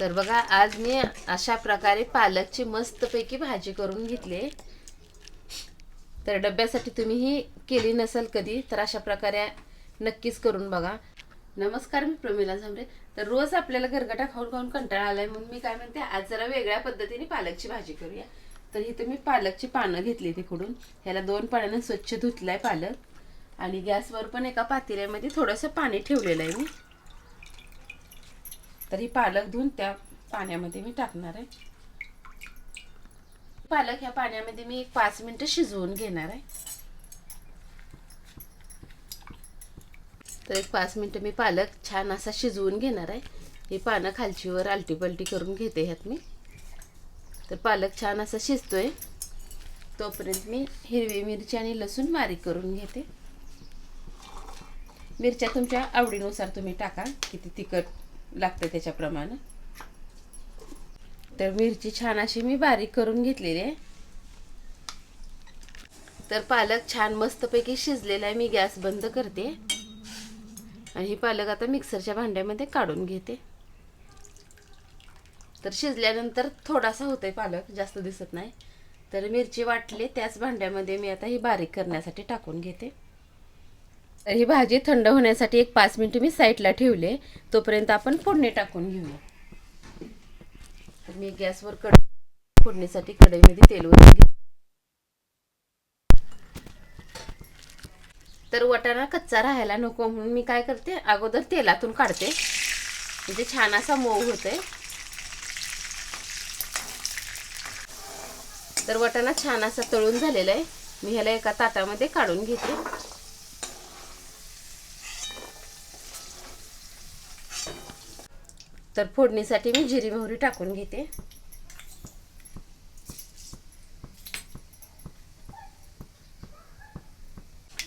तर बघा आज मी अशा प्रकारे पालकची मस्तपैकी भाजी करून घेतली. तर डब्यासाठी तुम्ही ही केली नसेल कधी तर अशा प्रकारे नक्कीच करून बघा. नमस्कार मी प्रमिला झांबरे. तर रोज आपल्याला घरगटा खाऊन खाऊन कंटाळा आलाय म्हणून मी काय म्हणते आज जरा वेगळ्या पद्धतीने पालकची भाजी करूया. तर इथे मी पालकची पानं घेतली तिकडून ह्याला दोन पाण्यानं स्वच्छ धुतलाय पालक. आणि गॅसवर पण एका पातेल्यामध्ये थोडंसं पाणी ठेवलेलं आहे मी. तर पालक धुवून त्या पाण्यामध्ये मी टाकणार आहे. पालक ह्या पाण्यामध्ये मी एक पाच मिनटं शिजवून घेणार आहे. तर एक पाच मिनटं मी पालक छान असा शिजवून घेणार आहे. ही पानं खालचीवर आलटी पलटी करून घेते ह्यात मी. तर पालक छान असा शिजतोय. तोपर्यंत मी हिरवी मिरची आणि लसूण बारीक करून घेते. मिरच्या तुमच्या आवडीनुसार तुम्ही टाका. किती तिखट लागतं त्याच्याप्रमाणे. तर मिरची छान अशी मी बारीक करून घेतलेली आहे. तर पालक छान मस्तपैकी शिजलेला आहे मी गॅस बंद करते. आणि ही पालक आता मिक्सरच्या भांड्यामध्ये काढून घेते. तर शिजल्यानंतर थोडासा होतोय पालक जास्त दिसत नाही. तर मिरची वाटली त्याच भांड्यामध्ये मी आता ही बारीक करण्यासाठी टाकून घेते. तर ही भाजी थंड होण्यासाठी एक पाच मिनटं मी साईडला ठेवले. तोपर्यंत आपण फोडणी टाकून घेऊया. तर मी गॅसवर कढ फोडणीसाठी कढईमध्ये तेल तर वटाणा कच्चा राहायला नको म्हणून मी काय करते? अगोदर तेलातून काढते. म्हणजे छान असा मऊ होते तर वटाणा छान असा तळून झालेला आहे. मी ह्याला एका ताटामध्ये काढून घेते. तर फोडणीसाठी मी जिरी मोहरी टाकून घेते.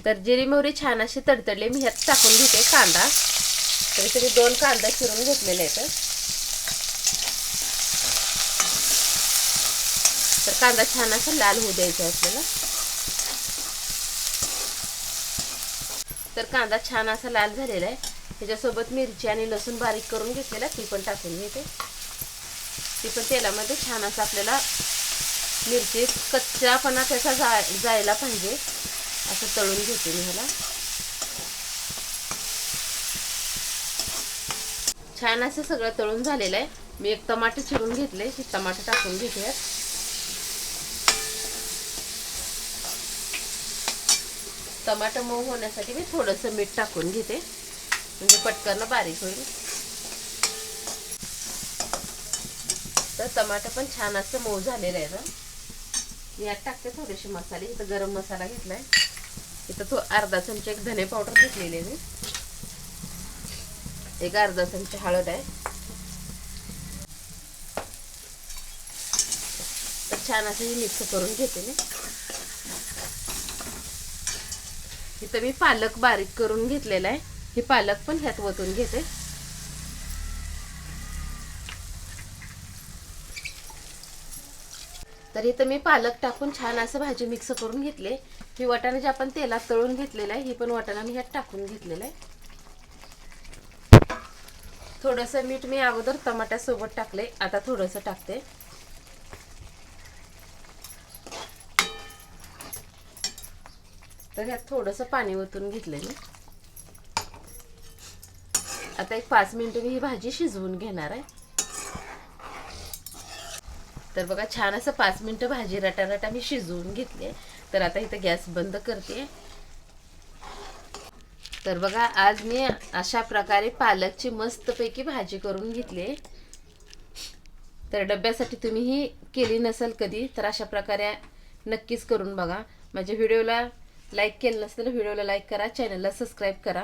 तर जिरी मोहरी छान अशी तडतडली मी ह्यात टाकून घेते कांदा. तरी तरी दोन कांदा चिरून घेतलेले आहेत. तर कांदा छान असा लाल होऊ द्यायचा आपल्याला. तर कांदा छान असा लाल झालेला आहे. त्याच्यासोबत मिरची आणि लसूण बारीक करून घेतलेला ती पण टाकून घेते. ती पण तेलामध्ये छान असं आपल्याला मिरची कच्चापणा त्याचा जा जायला पाहिजे. असं तळून घेते मी ह्याला. छान असं सगळं तळून झालेलं आहे. मी एक टमाटे चिरून घेतले हे टमाटर टाकून घेते. यात टमाटर मऊ होण्यासाठी मी थोडंसं मीठ टाकून घेते. म्हणजे पटकन बारीक होईल. तर टमाटर पण छान असं मऊ झालेलं आहे ना यात टाकते थोडेसे मसाले. इथं गरम मसाला घेतलाय. इथं तो अर्धा चमचा एक धने पावडर घेतलेले मी. एक अर्धा चमचा हळद आहे. तर छान असं हे मिक्स करून घेते मी. इथं मी पालक बारीक करून घेतलेला आहे. हे पालक पण ह्यात वतून घेते. तर इथं मी पालक टाकून छान असं भाजी मिक्स करून घेतले. ही वाटाणा जे आपण तेलात तळून घेतलेलं आहे ही पण वाटाणा मी ह्यात टाकून घेतलेलं आहे. थोडंसं मीठ मी अगोदर टमाट्यासोबत टाकले आता थोडंसं टाकते. तर ह्यात थोडंसं पाणी ओतून घेतलं मी. आता एक पाच मिनटं मी ही भाजी शिजवून घेणार आहे. तर बघा छान असं पाच मिनटं भाजी रटारटा मी शिजवून घेतली तर आता इथं गॅस बंद करते. तर बघा आज मी अशा प्रकारे पालकची मस्तपैकी भाजी करून घेतली तर डब्यासाठी तुम्ही ही केली नसेल कधी तर अशा प्रकारे नक्कीच करून बघा. माझ्या व्हिडिओला लाईक केलं नसेल तर व्हिडिओला लाईक करा चॅनलला सबस्क्राईब करा.